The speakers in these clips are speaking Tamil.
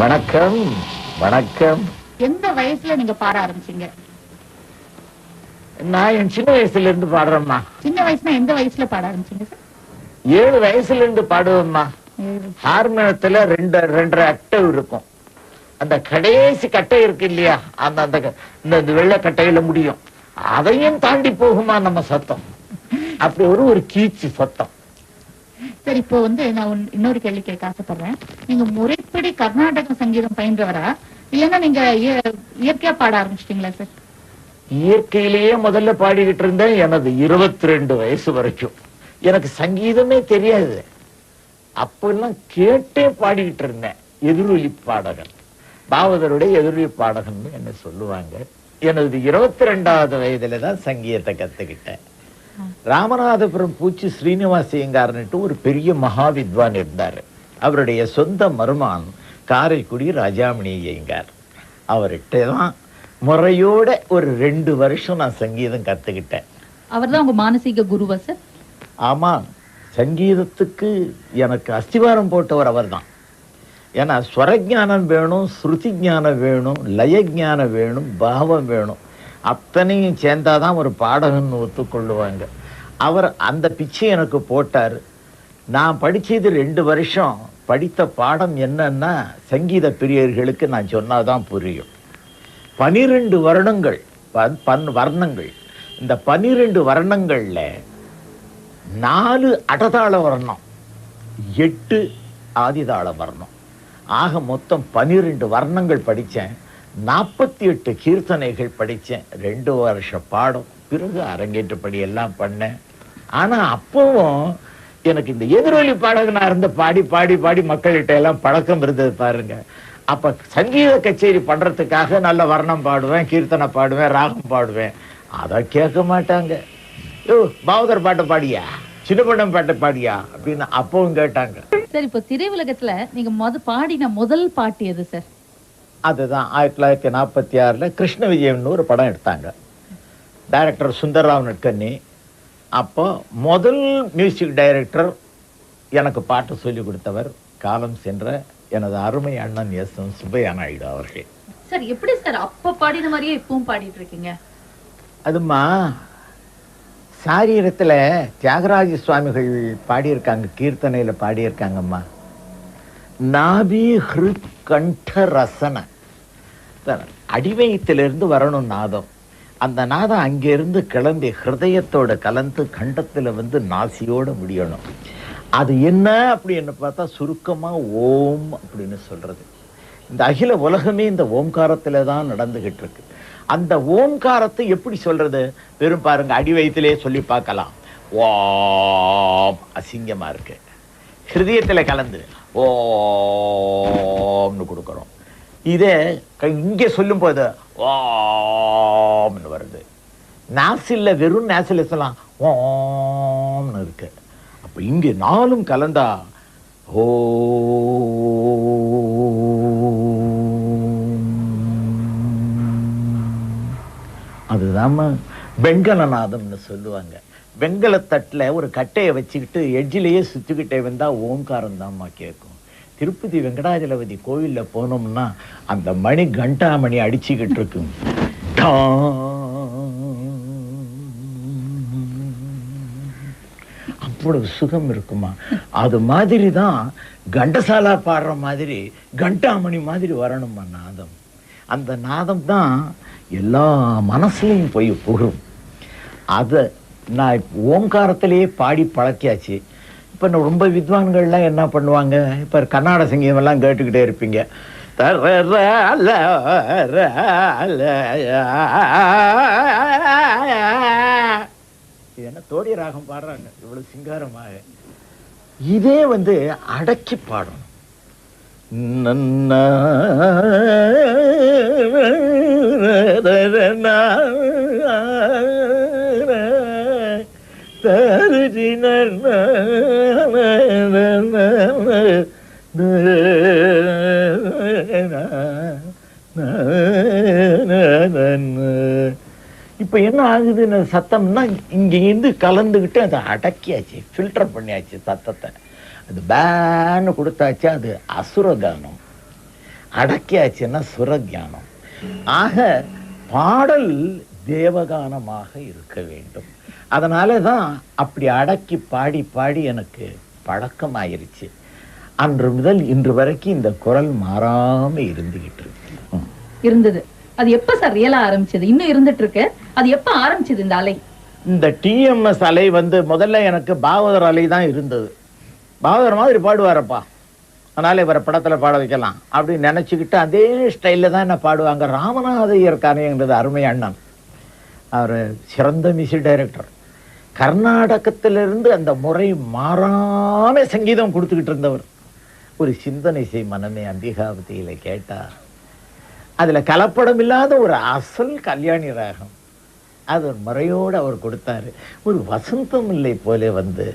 வணக்கம் வணக்கம். எந்த வயசுல நீங்க பாட ஆரம்பிச்சீங்க? நான் என் சின்ன வயசுல இருந்து பாடுறேம்மா. சின்ன வயசுனா எந்த வயசுல பாட ஆரம்பிச்சீங்க சார் ஏழு வயசுல இருந்து பாடுவேம்மா. ஹார்மோனியத்துல ரெண்டு ரெண்டரை அட்டை இருக்கும். அந்த கடைசி கட்டை இருக்கு இல்லையா? அந்த அந்த இந்த வெள்ளை கட்டையில முடியும். அதையும் தாண்டி போகுமா நம்ம சத்தம்? அப்படி ஒரு ஒரு கீச்சு சத்தம். சார் இப்போ வந்து நான் இன்னொரு கேள்வி கேட்க ஆசைப்படுறேன் நீங்க முறைப்படி கர்நாடக சங்கீதம் பயின்றவரா? இல்லைன்னா நீங்க இய- இயற்கையா பாட ஆரம்பிச்சிட்டீங்களா சார்? இயற்கையிலேயே முதல்ல பாடிக்கிட்டு இருந்தேன் எனது இருபத்தி ரெண்டு வயசு வரைக்கும். எனக்கு சங்கீதமே தெரியாது. அப்பெல்லாம் கேட்டே பாடிக்கிட்டு இருந்தேன். எதிரொலி பாடகன். பாவதருடைய எதிரொலி பாடகன் என்ன சொல்லுவாங்க. எனது இருபத்தி ரெண்டாவது வயதுல தான் சங்கீதத்தை கத்துக்கிட்டேன். ராமநாதபுரம் பூச்சி ஸ்ரீனிவாசியங்காரன்ட்டு ஒரு பெரிய மகாவித்வான் இருந்தாரு. அவருடைய சொந்த மருமான் காரைக்குடி ராஜாமணி ஐயங்கார் அவர்கிட்ட தான் முறையோட ஒரு ரெண்டு வருஷம் நான் சங்கீதம் கத்துக்கிட்டேன். அவர்தான் உங்க மானசீக குருவா சார் ஆமா சங்கீதத்துக்கு எனக்கு அஸ்திவாரம் போட்டவர் அவர்தான். ஏன்னா ஸ்வரஜானம் வேணும் ஸ்ருதி ஞானம் வேணும் லயஜானம் வேணும் பாவம் வேணும். அத்தனையும் சேர்ந்தாதான் ஒரு பாடகன் ஒத்துக்கொள்ளுவாங்க. அவர் அந்த பிச்சை எனக்கு போட்டார். நான் படிச்சது ரெண்டு வருஷம். படித்த பாடம் என்னன்னா சங்கீத பிரியர்களுக்கு நான் சொன்னாதான் புரியும். பனிரெண்டு வருடங்கள் பன்- பன் வர்ணங்கள். இந்த பனிரெண்டு வர்ணங்களில் நாலு அடதாள வர்ணம் எட்டு ஆதிதாள வர்ணம். ஆக மொத்தம் பனிரெண்டு வர்ணங்கள் படித்தேன் நாற்பத்தி எட்டு கீர்த்தனைகள் படித்தேன் ரெண்டு வருஷ பாடம். பிறகு அரங்கேற்றப்படி எல்லாம் பண்ணேன். ஆனா அப்பவும் எனக்கு இந்த எதிரொலி பாடகனா இருந்த பாடி பாடி பாடி மக்கள்கிட்ட எல்லாம் பழக்கம் இருந்தது பாருங்க. அப்ப சங்கீத கச்சேரி பண்றதுக்காக நல்ல வர்ணம் பாடுவேன் கீர்த்தனை பாடுவேன் ராகம் பாடுவேன். அதை கேட்க மாட்டாங்க. யோ பாவதர் பாட்டை பாடியா? சின்னப்பண்ணம் பாட்டை பாடியா? அப்படின்னு அப்பவும் கேட்டாங்க. சார் இப்போ திரையுலகத்தில் நீங்க முத பாடின முதல் பாட்டு எது சார்? அதுதான் ஆயிரத்தி தொள்ளாயிரத்தி நாற்பத்தி ஆறுல கிருஷ்ண விஜயம்னு ஒரு படம் எடுத்தாங்க. டைரக்டர் சுந்தர்ராவ் நட்கண்ணி. அப்போ முதல் மியூசிக் டைரக்டர் எனக்கு பாட்டு சொல்லி கொடுத்தவர் காலம் சென்ற எனது அருமை அண்ணன் எஸ் எம் சுப்பையா நாயுடு அவர்கள். சார் எப்படி சார் அப்ப பாடின மாதிரியே இப்பவும் பாடிட்டு இருக்கீங்க அதுமா சாரீரத்துல தியாகராஜ சுவாமிகள் பாடியிருக்காங்க கீர்த்தனையில பாடியிருக்காங்கம்மா. நாபி ஹிருத் கண்ட ரசன அடிவயத்திலிருந்து வரணும் நாதம். அந்த நாதம் அங்கிருந்து கிளம்பி ஹிருதயத்தோட கலந்து கண்டத்தில் வந்து நாசியோட முடியணும். அது என்ன அப்படின்னு பார்த்தா சுருக்கமாக ஓம் அப்படின்னு சொல்றது. இந்த அகில உலகமே இந்த ஓம்காரத்தில் தான் நடந்துகிட்டு இருக்கு. அந்த ஓம்காரத்தை எப்படி சொல்றது? வெறும் பாருங்க அடி வயிற்றிலே சொல்லி பார்க்கலாம். ஓம் அசிங்கமா இருக்கு. ஹிருதயத்தில் கலந்து. ஓம்னு கொடுக்குறோம். இதே இங்கே இங்கே சொல்லும்போது ஓம்னு வருது. நாசில்ல வெறும் நாசில சொல்லலாம் ஓம்னு இருக்கு. அப்ப இங்கே நாலும் கலந்தா ஓ அதுதான் வெண்கலநாதம்னு சொல்லுவாங்க. வெண்கலத்தட்டில் ஒரு கட்டையை வச்சுக்கிட்டு எட்ஜிலேயே சுற்றிக்கிட்டே வந்தால் ஓங்காரம் தான்மா கேட்கும் திருப்பதி வெங்கடாஜலபதி கோவில்ல போனோம்னா அந்த மணி கண்டா மணி அடிச்சுக்கிட்டு இருக்கும். அவ்வளவு சுகம் இருக்குமா. அது மாதிரி தான் கண்டசாலா பாடுற மாதிரி கண்டாமணி மாதிரி வரணுமா நாதம். அந்த நாதம் தான் எல்லா மனசுலையும் போய் புகும் அதை நான் ஓங்காரத்திலேயே பாடி பழக்கியாச்சு. இப்போ நான் ரொம்ப வித்வான்கள்லாம் என்ன பண்ணுவாங்க? இப்போ கர்நாடக சங்கீதம் எல்லாம் கேட்டுக்கிட்டே இருப்பீங்க. இது என்ன தோடி ராகம் பாடுறாங்க? இவ்வளவு சிங்காரமாக. இதே வந்து அடக்கி பாடணும். நன்னா இப்போ என்ன ஆகுதுன்னு சத்தம்னா இங்கேருந்து இருந்து அதை அடக்கியாச்சு ஃபில்டர் பண்ணியாச்சு சத்தத்தை. அது பேன்னு கொடுத்தாச்சு அது அசுர கானம் அடக்கியாச்சுன்னா சுரஞானம் ஆக பாடல் தேவகானமாக இருக்க வேண்டும். அதனால தான் அப்படி அடக்கி பாடி பாடி எனக்கு பழக்கமாயிருச்சு. அன்று முதல் இன்று வரைக்கும் இந்த குரல் மாறாம இருந்துகிட்டு இருக்கு. இருந்தது. அது எப்ப சார் ரியலா ஆரம்பிச்சது? இன்னும் இருந்துட்டு இருக்கு அது எப்ப ஆரம்பிச்சது இந்த அலை? இந்த டிஎம்எஸ் அலை வந்து முதல்ல எனக்கு பாகவதர் அலை தான் இருந்தது. பாகவதர் மாதிரி பாடுவாரப்பா. அதனால இவரை படத்துல பாட வைக்கலாம். அப்படின்னு நினைச்சுக்கிட்டு அதே ஸ்டைல்ல தான் என்ன பாடுவாங்க. ராமநாதையர் கரைங்கிறது அருமை அண்ணன். அவர் சிறந்த மியூசிக் டைரக்டர் கர்நாடகத்திலிருந்து அந்த முறை மாறாம சங்கீதம் கொடுத்துக்கிட்டு இருந்தவர். ஒரு சிந்தனை செய் மனமே அம்பிகாபதியில கேட்டா அதுல கலப்படம் இல்லாத ஒரு அசல் கல்யாணி ராகம். அது ஒரு முறையோடு அவர் கொடுத்தாரு. ஒரு வசந்தம் இல்லை போல வந்து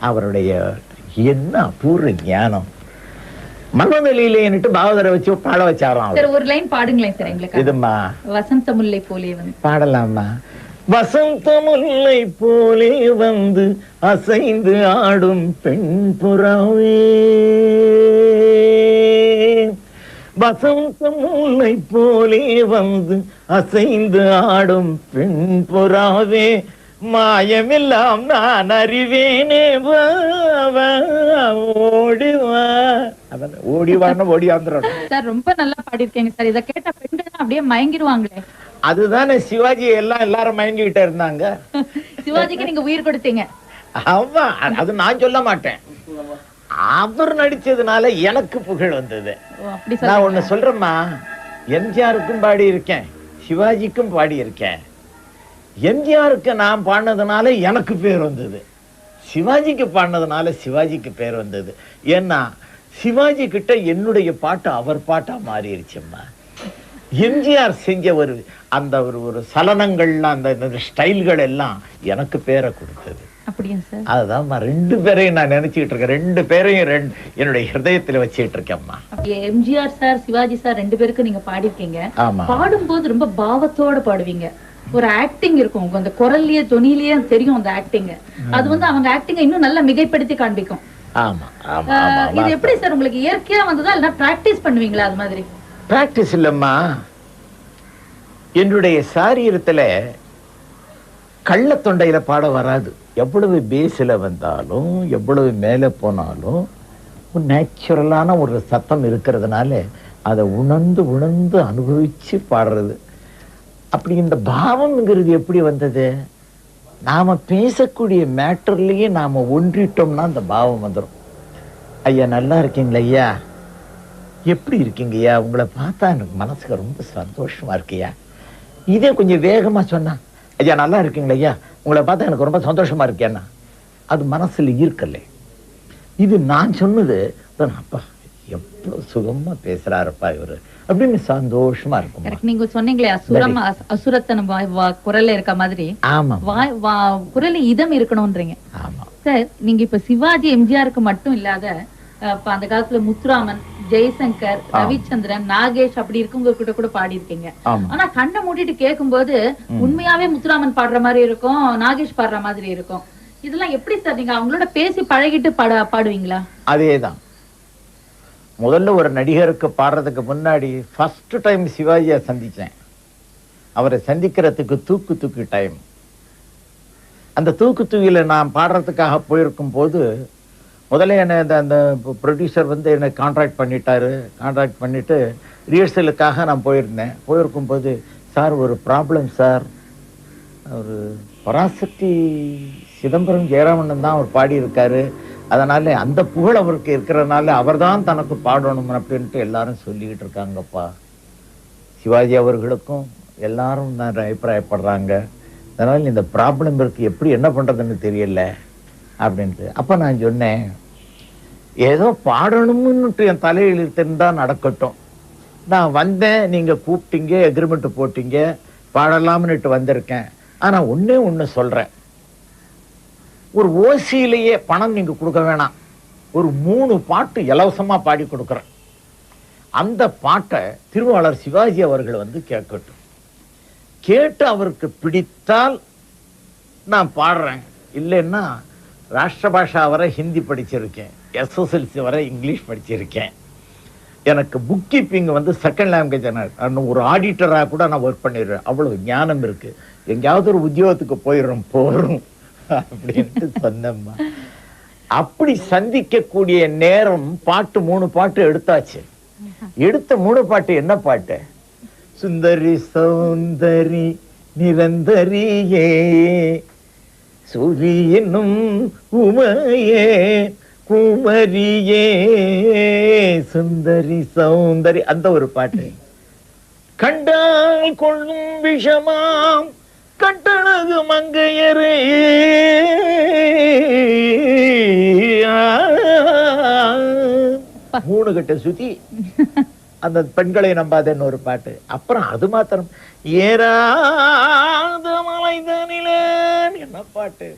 அவருடைய என்ன அபூர்வ ஞானம். மனநிலையிலேன்னுட்டு பாவதரை வச்சு பாட வச்சாராம் ஒரு லைன் பாடுங்களேன் சார் எங்களுக்கு இதுமா வசந்த முல்லை போலே வந்து. பாடலாமா? வசந்த முல்லை போலே வந்து அசைந்து ஆடும் பெண் புறாவே. வசந்த முல்லை போலே வந்து அசைந்து ஆடும் பெண் புறாவே. மாயமெல்லாம் நான் அறிவேனே ஓடிவா. அதான் ஓடிவான்னு ஓடி வந்துடணும் சார் ரொம்ப நல்லா பாடிருக்கீங்க சார். இத கேட்ட பெண்கள் அப்படியே மயங்கிடுவாங்களே. அதுதானே சிவாஜி எல்லாம் எல்லாரும் மயங்கிக்கிட்டே இருந்தாங்க. சிவாஜிக்கு நீங்க உயிர் கொடுத்தீங்க. ஆமா அது நான் சொல்ல மாட்டேன். அவர் நடிச்சதுனால எனக்கு புகழ் வந்தது. நான் ஒண்ணு சொல்றேம்மா. எம்ஜிஆருக்கும் பாடி இருக்கேன். சிவாஜிக்கும் பாடி இருக்கேன். எம்ஜிஆருக்கு நான் பாடினதுனால எனக்கு பேர் வந்தது. சிவாஜிக்கு பாடினதுனால சிவாஜிக்கு பேர் வந்தது. ஏன்னா சிவாஜி கிட்ட என்னுடைய பாட்டு அவர் பாட்டா மாறிடுச்சும்மா எம்ஜிஆர் செஞ்ச ஒரு அந்த ஒரு ஒரு சலனங்கள்லாம் அந்த ஸ்டைல்கள் எல்லாம் எனக்கு பேரை கொடுத்தது. அப்படியா சார்? அதுதான்மா ரெண்டு பேரையும் நான் நினைச்சுக்கிட்டு இருக்கேன். ரெண்டு பேரையும் ரெண்டு என்னுடைய ஹிருதயத்துல வச்சுக்கிட்டு இருக்கேன்மா எம்ஜிஆர் சார் சிவாஜி சார் ரெண்டு பேருக்கு நீங்க பாடிருக்கீங்க பாடும்போது ரொம்ப பாவத்தோட பாடுவீங்க. ஒரு ஆக்டிங் இருக்கும். உங்க அந்த குரல்லயே தொனிலயே தெரியும் அந்த ஆக்டிங் அது வந்து அவங்க ஆக்டிங்க இன்னும் நல்லா மிகைப்படுத்தி காண்பிக்கும். இது எப்படி சார் உங்களுக்கு இயற்கையா வந்ததா? இல்ல பிராக்டிஸ் பண்ணுவீங்களா அது மாதிரி? பிராக்டிஸ் இல்லம்மா. என்னுடைய சாரீரத்தில் கள்ள தொண்டையில் பாட வராது. எவ்வளவு பேஸில் வந்தாலும் எவ்வளவு மேலே போனாலும் ஒரு நேச்சுரலான ஒரு சத்தம் இருக்கிறதுனால அதை உணர்ந்து உணர்ந்து அனுபவித்து பாடுறது. அப்படி இந்த பாவம்ங்கிறது எப்படி வந்தது? நாம் பேசக்கூடிய மேட்டர்லேயே நாம் ஒன்றிட்டோம்னா அந்த பாவம் வந்துடும் ஐயா நல்லா இருக்கீங்களா ஐயா? எப்படி இருக்கீங்கய்யா உங்களை பார்த்தா எனக்கு மனசுக்கு ரொம்ப சந்தோஷமாக இருக்கையா இதே கொஞ்சம் வேகமா சொன்னா ஐயா நல்லா இருக்கீங்களா ஐயா? உங்களை பார்த்தா எனக்கு ரொம்ப சந்தோஷமா இருக்கேன்னா அது மனசுல ஈர்க்கல இது நான் சொன்னது அப்பா எவ்வளவு சுகமா பேசுறாருப்பா இவரு. அப்படின்னு சந்தோஷமா இருக்கும் நீங்க சொன்னீங்களே அசுரம் அசு- அசுரத்தனம் வா- வா- குரல்ல இருக்க மாதிரி. ஆமா. குரல்ல இதம் இருக்கணும்ன்றீங்க. ஆமா. சார் நீங்க இப்ப சிவாஜி எம்ஜிஆருக்கு மட்டும் இல்லாத இப்ப அந்த காலத்துல முத்துராமன் ஜெய்சங்கர் ரவிச்சந்திரன் நாகேஷ் அப்படி இருக்கவங்க கிட்ட கூட பாடி இருக்கீங்க ஆனா கண்ணை மூடிட்டு கேட்கும்போது உண்மையாவே முத்துராமன் பாடுற மாதிரி இருக்கும் நாகேஷ் பாடுற மாதிரி இருக்கும். இதெல்லாம் எப்படி சார் நீங்க அவங்களோட பேசி பழகிட்டு பாட பாடுவீங்களா? அதேதான். முதல்ல ஒரு நடிகருக்கு பாடுறதுக்கு முன்னாடி ஃபர்ஸ்ட் டைம் சிவாஜியை சந்திச்சேன். அவரை சந்திக்கிறதுக்கு தூக்கு தூக்கு டைம் அந்த தூக்கு தூக்கில நான் பாடுறதுக்காக போயிருக்கும் போது முதல்ல என்னை அந்த அந்த ப்ரொடியூசர் வந்து என்னை கான்ட்ராக்ட் பண்ணிட்டாரு. கான்ட்ராக்ட் பண்ணிட்டு ரிஹர்சலுக்காக நான் போயிருந்தேன். போயிருக்கும் போது சார் ஒரு ப்ராப்ளம் சார். ஒரு பராசக்தி சிதம்பரம் ஜெயராமன் தான் அவர் பாடியிருக்காரு. அதனால அந்த புகழ் அவருக்கு இருக்கிறதுனால அவர்தான் தனக்கு பாடணும் அப்படின்ட்டு எல்லாரும் சொல்லிக்கிட்டு இருக்காங்கப்பா. சிவாஜி அவர்களுக்கும் எல்லாரும் தான் அபிப்பிராயப்படுறாங்க. அதனால் இந்த ப்ராப்ளம் இருக்கு எப்படி என்ன பண்ணுறதுன்னு தெரியல. அப்படின்ட்டு. அப்போ நான் சொன்னேன் ஏதோ பாடணும்னுட்டு என் தலையில் இருந்தா நடக்கட்டும். நான் வந்தேன் நீங்க கூப்பிட்டீங்க எக்ரிமெண்ட் போட்டீங்க பாடலாம்னுட்டு வந்திருக்கேன். ஆனா ஒண்ணே ஒண்ணு சொல்றேன். ஒரு ஓசியிலேயே பணம் நீங்க கொடுக்க வேணாம். ஒரு மூணு பாட்டு இலவசமா பாடி கொடுக்குறேன். அந்த பாட்டை திருவாளர் சிவாஜி அவர்கள் வந்து கேட்கட்டும். கேட்டு அவருக்கு பிடித்தால் நான் பாடுறேன். இல்லைன்னா ராஷ்டிரபாஷா வரை ஹிந்தி படிச்சிருக்கேன். எஸ்எஸ்எல்சி வரை இங்கிலீஷ் படிச்சிருக்கேன். எனக்கு புக் கீப்பிங் வந்து செகண்ட் லாங்குவேஜ் ஒரு ஆடிட்டரா கூட நான் ஒர்க் பண்ணிடுறேன். அவ்வளவு ஞானம் இருக்கு. எங்கேயாவது ஒரு உத்தியோகத்துக்கு போயிடுறோம் போறோம் அப்படின்ட்டு சொன்னம்மா. அப்படி சந்திக்கக்கூடிய நேரம் பாட்டு மூணு பாட்டு எடுத்தாச்சு. எடுத்த மூணு பாட்டு என்ன பாட்டு? சுந்தரி சௌந்தரி நிரந்தரியே சூரியனும் என்னும் உமையே குமரியே சுந்தரி சௌந்தரி அந்த ஒரு பாட்டு. கண்டால் கொள்ளும் விஷமாம் கட்டழகு மங்கையரே. மூணு கட்ட சுத்தி அந்த பெண்களை நம்பாதன்னு ஒரு பாட்டு. அப்புறம் அது மாத்திரம். ஏறாத மலைதனிலே என்ன பாட்டு?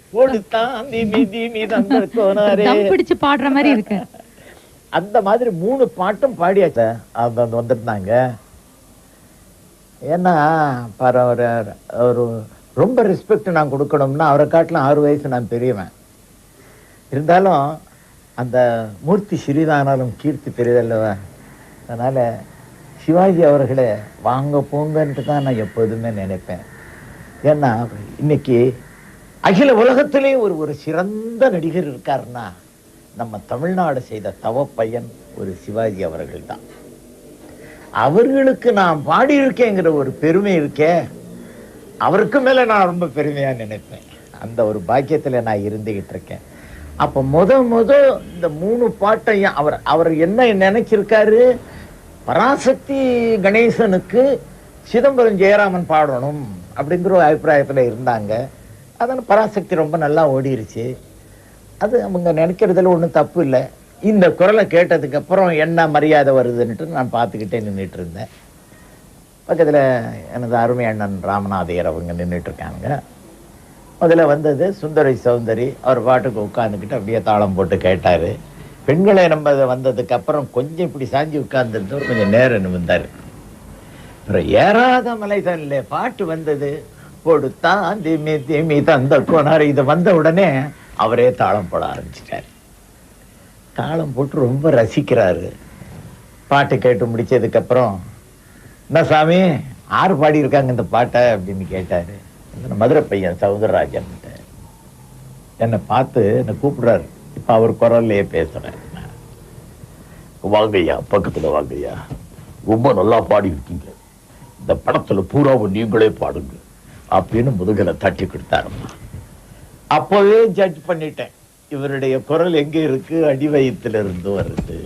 மிதந்த கோனாரே. தம் பிடிச்சு பாடுற மாதிரி இருக்கு. அந்த மாதிரி மூணு பாட்டும் பாடியாச்ச. அவங்க வந்து வந்திருந்தாங்க. ஏன்னா பாரு ஒரு ஒரு ரொம்ப ரெஸ்பெக்ட் நான் கொடுக்கணும்னா அவரை காட்டிலும் ஆறு வயசு நான் பெரியவன். இருந்தாலும் அந்த மூர்த்தி சிறிதானாலும் கீர்த்தி பெரியதல்லவா? அதனால சிவாஜி அவர்களே வாங்க போங்கன்ட்டு தான் நான் எப்போதுமே நினைப்பேன். ஏன்னா இன்னைக்கு அகில உலகத்திலே ஒரு ஒரு சிறந்த நடிகர் இருக்காருன்னா நம்ம தமிழ்நாடு செய்த தவப்பையன் ஒரு சிவாஜி அவர்கள் தான் அவர்களுக்கு நான் பாடியிருக்கேங்கிற ஒரு பெருமை இருக்கே அவருக்கு மேல நான் ரொம்ப பெருமையா நினைப்பேன். அந்த ஒரு பாக்கியத்துல நான் இருந்துகிட்டு இருக்கேன். அப்ப முத முத இந்த மூணு பாட்டையும் அவர் அவர் என்ன நினைச்சிருக்காரு? பராசக்தி கணேசனுக்கு சிதம்பரம் ஜெயராமன் பாடணும் அப்படிங்கிற ஒரு அபிப்பிராயத்துல இருந்தாங்க. அதான் பராசக்தி ரொம்ப நல்லா ஓடிருச்சு. அது அவங்க நினைக்கிறதுல ஒன்றும் தப்பு இல்லை. இந்த குரலை கேட்டதுக்கு அப்புறம் என்ன மரியாதை வருதுன்ட்டு நான் பார்த்துக்கிட்டே நின்றுட்டு இருந்தேன். பக்கத்தில் எனது அருமை அண்ணன் ராமநாதையர் அவங்க நின்றுட்டு இருக்காங்க. முதல்ல வந்தது சுந்தரி சௌந்தரி. அவர் பாட்டுக்கு உட்காந்துக்கிட்டு அப்படியே தாளம் போட்டு கேட்டார். பெண்களை நம்ம வந்ததுக்கு அப்புறம் கொஞ்சம் இப்படி சாஞ்சி உட்கார்ந்துருந்தவர் கொஞ்சம் நேரம் நிமிந்தார் அப்புறம் ஏறாத மலைதன்ல பாட்டு வந்தது. கொடுத்தான் திமி திமி தந்த கோனார். இது வந்த உடனே அவரே தாளம் போட ஆரம்பிச்சிட்டாரு. தாளம் போட்டு ரொம்ப ரசிக்கிறாரு. பாட்டு கேட்டு முடிச்சதுக்கு அப்புறம் என்ன சாமி ஆறு பாடி இருக்காங்க இந்த பாட்டை? அப்படின்னு கேட்டாரு. இந்த மதுரை பையன் சவுந்தரராஜன் என்னை பார்த்து என்னை கூப்பிடுறாரு. இப்ப அவர் குரல்லையே பேசுகிறேன் வாங்கய்யா பக்கத்துல வாங்கய்யா. ரொம்ப நல்லா பாடி இருக்கீங்க இந்த படத்துல பூராவும் நீங்களே பாடுங்க. அப்படின்னு முதுகலை தட்டி கொடுத்தாருமா அப்பவே ஜட்ஜ் பண்ணிட்டேன். இவருடைய குரல் எங்க இருக்கு? அடி இருந்து வருது.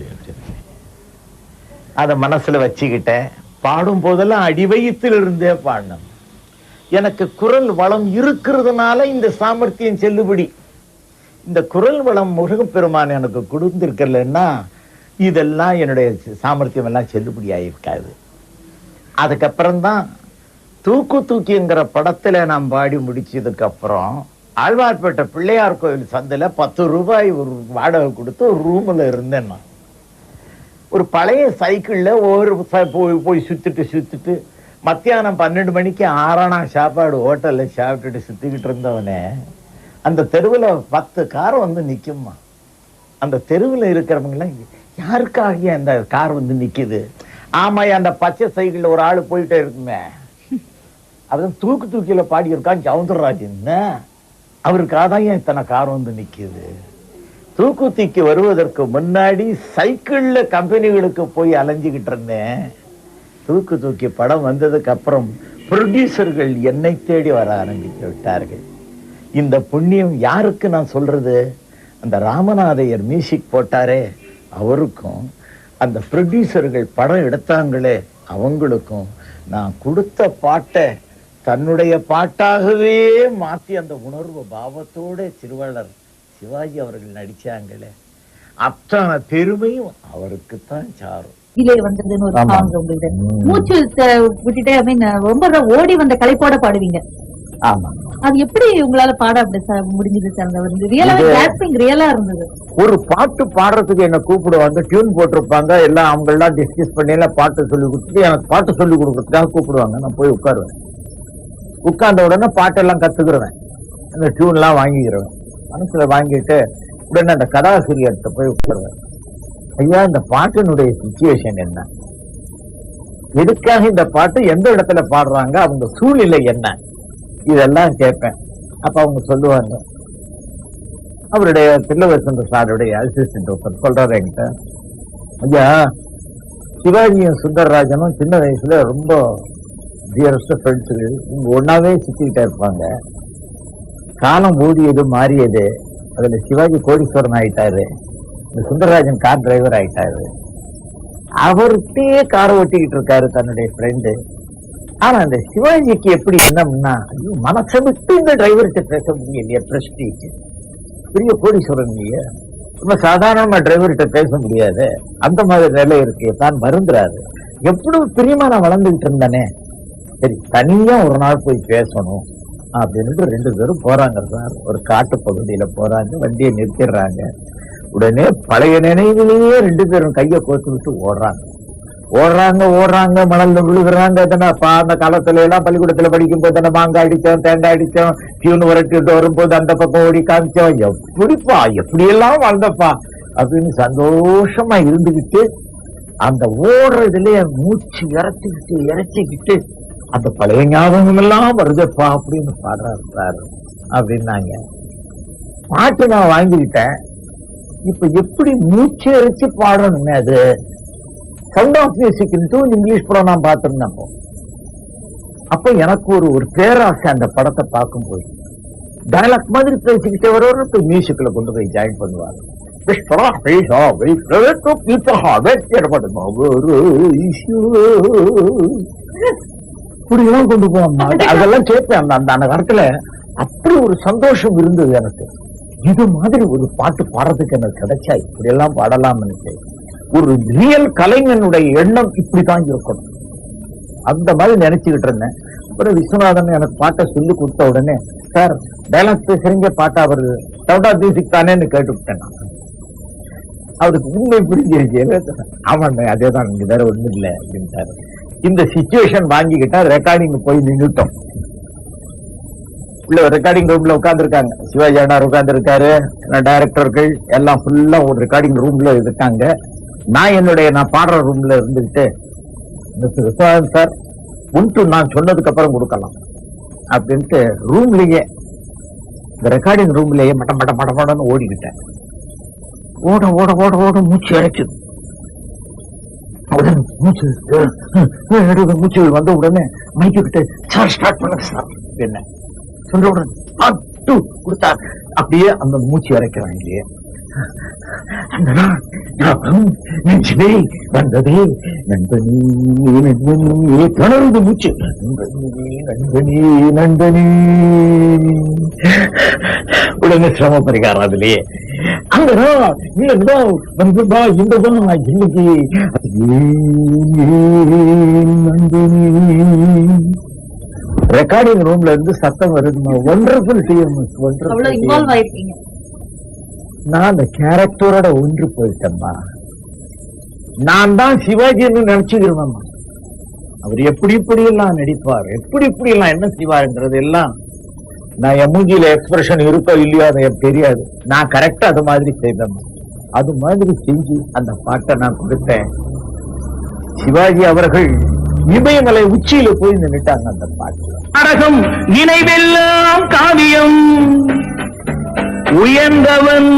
அத மனசுல வச்சுக்கிட்டேன். பாடும் போதெல்லாம் அடி வயித்துல இருந்தே பாடினேன் எனக்கு குரல் வளம் இருக்கிறதுனால இந்த சாமர்த்தியம் செல்லுபடி. இந்த குரல் வளம் முருகப்பெருமான் எனக்கு கொடுத்திருக்கலன்னா இதெல்லாம் என்னுடைய சாமர்த்தியம் எல்லாம் செல்லுபடி ஆயிருக்காது அதுக்கப்புறம் தான் தூக்கு தூக்கிங்கிற படத்துல நான் பாடி முடிச்சதுக்கு அப்புறம் ஆழ்வார்பேட்டை பிள்ளையார் கோயில் சந்தையில பத்து ரூபாய் ஒரு வாடகை கொடுத்து ஒரு ரூம்ல இருந்தேன் நான். ஒரு பழைய சைக்கிள்ல ஒரு ச- போய் போய் சுத்திட்டு சுத்திட்டு மத்தியானம் பன்னெண்டு மணிக்கு ஆறானா சாப்பாடு ஹோட்டல்ல சாப்பிட்டுட்டு சுத்திக்கிட்டு இருந்தவனே அந்த தெருவுல பத்து கார் வந்து நிக்குமா அந்த தெருவுல இருக்கிறவங்க எல்லாம் யாருக்காக அந்த கார் வந்து நிக்குது? ஆமா அந்த பச்சை சைக்கிள்ல ஒரு ஆள் போயிட்டே இருக்குமே. அவன் தூக்கு தூக்கியில் பாடி இருக்கான் சவுந்தரராஜன் அவருக்காக தான் ஏன் இத்தனை கார் வந்து நிக்குது? தூக்குத்திக்கு வருவதற்கு முன்னாடி சைக்கிள்ல கம்பெனிகளுக்கு போய் அலைஞ்சுகிட்டு இருந்தேன். தூக்கு தூக்கி படம் வந்ததுக்கு அப்புறம் ப்ரொடியூசர்கள் என்னை தேடி வர ஆரம்பித்து விட்டார்கள். இந்த புண்ணியம் யாருக்கு நான் சொல்றது? அந்த ராமநாதையர் மியூசிக் போட்டாரே அவருக்கும். அந்த ப்ரொடியூசர்கள் படம் எடுத்தாங்களே அவங்களுக்கும். நான் கொடுத்த பாட்டை தன்னுடைய பாட்டாகவே மாத்தி அந்த உணர்வு பாவத்தோட திருவள்ளுவர் சிவாஜி அவர்கள் நடிச்சாங்களே. அத்தனை பெருமையும் அவருக்குத்தான் சாரும். இலே வந்ததுன்னு ஒரு ஆமா. சாங் உங்களுக்கு ம். மூச்சு த- விட்டுட்டே ஐ மீன் ரொம்ப ஓடி வந்த கலைப்போட பாடுவீங்க. ஆமா. அது எப்படி உங்களால பாட அப்படி முடிஞ்சது சார்? வந்து ரியலா இருந்தது. ஒரு பாட்டு பாடுறதுக்கு என்ன கூப்பிடுவாங்க டியூன் போட்டிருப்பாங்க எல்லாம் அவங்க எல்லாம் டிஸ்கஸ் பண்ணி எல்லாம் பாட்டு சொல்லி கொடுத்துட்டு எனக்கு பாட்டு சொல்லி கொடுக்கறதுக்காக கூப்பிடுவாங்க. நான் போய் உட்காருவேன். உட்கார்ந்த உடனே பாட்டெல்லாம் கத்துக்கிறவன். அந்த டியூன்லாம் வாங்கிக்கிறவன். மனசுல வாங்கிட்டு உடனே அந்த கதாசிரியர்கிட்ட போய் உட்காருவேன் ஐயா இந்த பாட்டினுடைய சுச்சுவேஷன் என்ன? எதுக்காக இந்த பாட்டு? எந்த இடத்துல பாடுறாங்க? அவங்க சூழ்நிலை என்ன? இதெல்லாம் கேட்பேன். அப்ப அவங்க சொல்லுவாங்க. அவருடைய தில்லவசந்த சாருடைய அசிஸ்டன்ட் ஒருத்தர் சொல்றாரு என்கிட்ட. ஐயா சிவாஜியும் சுந்தரராஜனும் சின்ன வயசுல ரொம்ப டியரஸ்ட் ஃப்ரெண்ட்ஸு இவங்க ஒன்றாவே சுற்றிக்கிட்டே இருப்பாங்க. காலம் ஓடியது மாறியது. அதுல சிவாஜி கோடீஸ்வரன் ஆயிட்டாரு. இந்த சுந்தரராஜன் கார் டிரைவர் ஆயிட்டாரு. அவர்கிட்டயே காரை ஓட்டிக்கிட்டு இருக்காரு தன்னுடைய ஃப்ரெண்டு ஆனா அந்த சிவாஜிக்கு எப்படி என்னம்னா ஐயோ, மனசை விட்டு இந்த டிரைவர்கிட்ட பேச முடியலையே பிரஸ்டீஜ் பெரிய கோடீஸ்வரன் இல்லையா? ரொம்ப சாதாரணமா டிரைவர்கிட்ட பேச முடியாது. அந்த மாதிரி நிலை இருக்கு தான் வருந்துறாரு. எவ்வளவு பிரியமா நான் வளர்ந்துகிட்டு இருந்தேனே. சரி தனியா ஒரு நாள் போய் பேசணும் அப்படின்ட்டு ரெண்டு பேரும் போறாங்க சார். ஒரு காட்டு பகுதியில போறாங்க வண்டியை நிறுத்திடுறாங்க. உடனே பழைய நினைவிலேயே ரெண்டு பேரும் கையை கோத்து விட்டு ஓடுறாங்க. ஓடுறாங்க ஓடுறாங்க மணல்ல விழுகுறாங்க. தானேப்பா அந்த காலத்துல எல்லாம் பள்ளிக்கூடத்துல படிக்கும் போது தானே மாங்காய் அடிச்சோம் தேங்காய் அடிச்சோம் டியூன் உரட்டிட்டு வரும்போது அந்த பக்கம் ஓடி காமிச்சோம். எப்படிப்பா எப்படி எல்லாம் வாழ்ந்தப்பா அப்படின்னு சந்தோஷமா இருந்துகிட்டு அந்த ஓடுறதுலயே மூச்சு இறச்சிக்கிட்டு இறச்சிக்கிட்டு அந்த பழைய ஞாபகம் எல்லாம் வருதப்பா அப்படின்னு பாடுறாரு சார். அப்படின்னாங்க. பாட்டு நான் வாங்கிக்கிட்டேன். இப்ப எப்படி மூச்சு இறைச்சு பாடணுமே அது? சவுண்ட் ஆஃப் மியூசிக் இங்கிலீஷ் படம் நான் பார்த்திருந்தேன் அப்போ அப்ப எனக்கு ஒரு ஒரு பேராசை அந்த படத்தை பார்க்கும்போது. டயலாக் மாதிரி பேசிக்கிட்டே வரவர் இப்ப மியூசிக்ல கொண்டு போய் ஜாயின் பண்ணுவாங்க இப்படிதான் கொண்டு போவாங்க அதெல்லாம் கேட்பேன் அந்த அந்த அந்த காலத்துல அப்படி ஒரு சந்தோஷம் இருந்தது எனக்கு. இது மாதிரி ஒரு பாட்டு பாடுறதுக்கு எனக்கு கிடைச்சா இப்படி எல்லாம் பாடலாம்னு ஒரு ரியல் கலைஞனுடைய எண்ணம் இப்படிதான் இருக்கணும். அந்த மாதிரி நினைச்சுக்கிட்டு இருந்தேன். அப்புறம் விஸ்வநாதன் எனக்கு பாட்டை சொல்லி கொடுத்த உடனே சார் டைலாக் பேசுறீங்க பாட்டா வருது. சவுண்டா மியூசிக் தானேன்னு கேட்டுவிட்டேன் நான். அவருக்கு உண்மை புரிஞ்சிருச்சு. ஆமாண்ணே அதே தான் இங்க வேற ஒண்ணும் இல்லை அப்படின்ட்டாரு. இந்த சுச்சுவேஷன் வாங்கிக்கிட்டா ரெக்கார்டிங் போய் நின்றுட்டோம் உள்ள ரெக்கார்டிங் ரூம்ல உட்காந்துருக்காங்க சிவாஜி அண்ணா உட்காந்துருக்காரு டைரக்டர்கள் எல்லாம் ஃபுல்லா ஒரு ரெக்கார்டிங் ரூம்ல இருக்காங்க. நான் என்னுடைய நான் பாடுற ரூம்ல இருந்துகிட்டு மிஸ்டர் விஸ்வநாதன் சார் உண்டு நான் சொன்னதுக்கு அப்புறம் கொடுக்கலாம். அப்படின்ட்டு ரூம்லயே இந்த ரெக்கார்டிங் ரூம்லயே மட்ட மட்ட மட்ட மடன்னு ஓடிக்கிட்டேன். ஓட ஓட ஓட ஓட மூச்சு இறைச்சுது உடனே மூச்சு அஹ், மூச்சு வந்த உடனே மைக்கு கிட்ட சார் ஸ்டார்ட் பண்ணுங்க சார் என்ன சொல்ற உடனே பட்டு கொடுத்தா அப்படியே அந்த மூச்சு இறைக்கிறான் இல்லையே அந்த நாள் ஞாபகம் வந்ததே நண்பனே நண்பனே தொடர்ந்து மூச்சு நண்பனே நண்பனே நண்பனே உடனே சிரம பரிகாரம் அதுலயே அங்க இந்த இடம் வந்து பா இந்த இடம் நான் இன்னைக்கு நண்பனே ரெக்கார்டிங் ரூம்ல இருந்து சத்தம் வருது ஒண்டர்ஃபுல் இன்வால்வ் ஒண்டர்ஃபுல் நான் அந்த கேரக்டரோட ஒன்று போயிட்டேம்மா. நான் தான் சிவாஜின்னு நினைச்சுக்கிறேன் அவர் எப்படி இப்படி எல்லாம் நடிப்பார் எப்படி இப்படி எல்லாம் என்ன செய்வாருங்கிறது எல்லாம் நான் என் மூஞ்சியில எக்ஸ்பிரஷன் இருக்கோ இல்லையோ அது எனக்கு தெரியாது. நான் கரெக்டா அது மாதிரி செய்தேன் அது மாதிரி செஞ்சு அந்த பாட்டை நான் கொடுத்தேன். சிவாஜி அவர்கள் இமயமலை உச்சியில போய் நின்றுட்டாங்க அந்த பாட்டு நாடகம் நினைவெல்லாம் காவியம். உயர்ந்தவன்